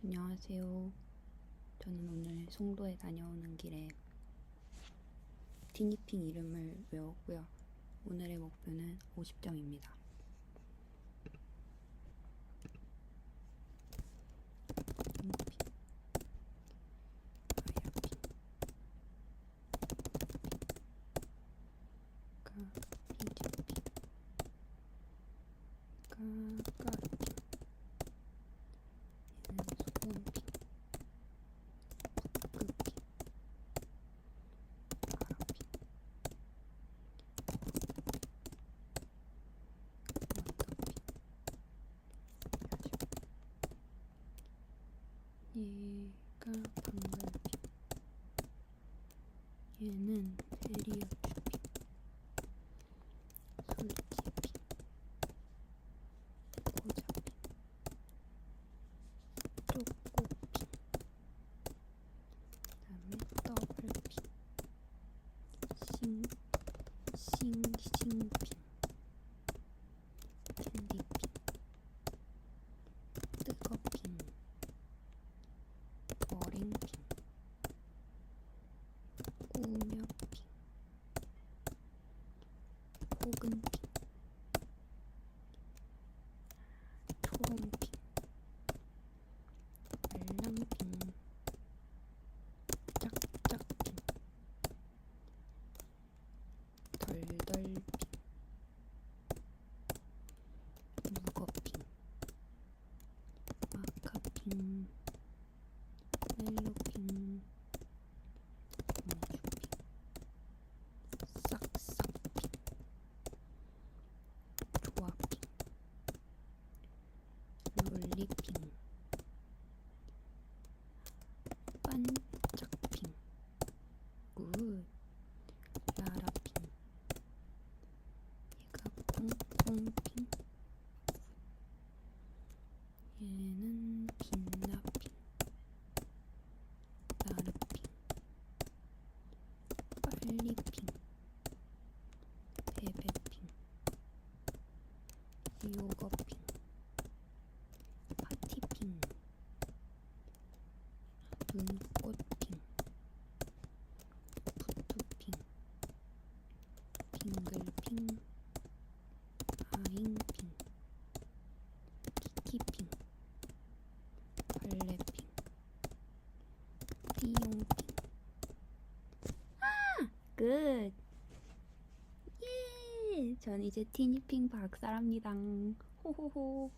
안녕하세요. 저는 오늘 송도에 다녀오는 길에 티니핑 이름을 외웠고요. 오늘의 목표는 50점입니다. 티니핑, 아야핑, 카피티핑, 까까핑, 얘는 소금핑, 흑흑핑, 파라핑, 원더핑, 얘가 방글핑, 얘는 테리야큐핑, 솔티핑, 고자핑, 쪼꼬핑, 그다음에 더블핑, 싱, 싱싱핑, 캔디핑, 뜨거핑, 머랭핑, 꾸며핑, 호금핑, 초롱핑, 말랑핑, 짝짝핑, 덜덜핑, 무거핑, 마카핑, 멜로핑, 공주핑, 싹싹핑, 조합핑, 롤리핑, 반짝핑, 굿, 라라핑, 얘가 콩콩핑, 얘는 빛나핑, 나르핑, 빨리핑, 베베핑, 요거핑, 눈꽃핑, 푸투핑, 빙글핑, 아잉핑, 키키핑, 벌레핑, 띠용핑. 아! 끝! 예! 전 이제 티니핑 박사랍니다. 호호호.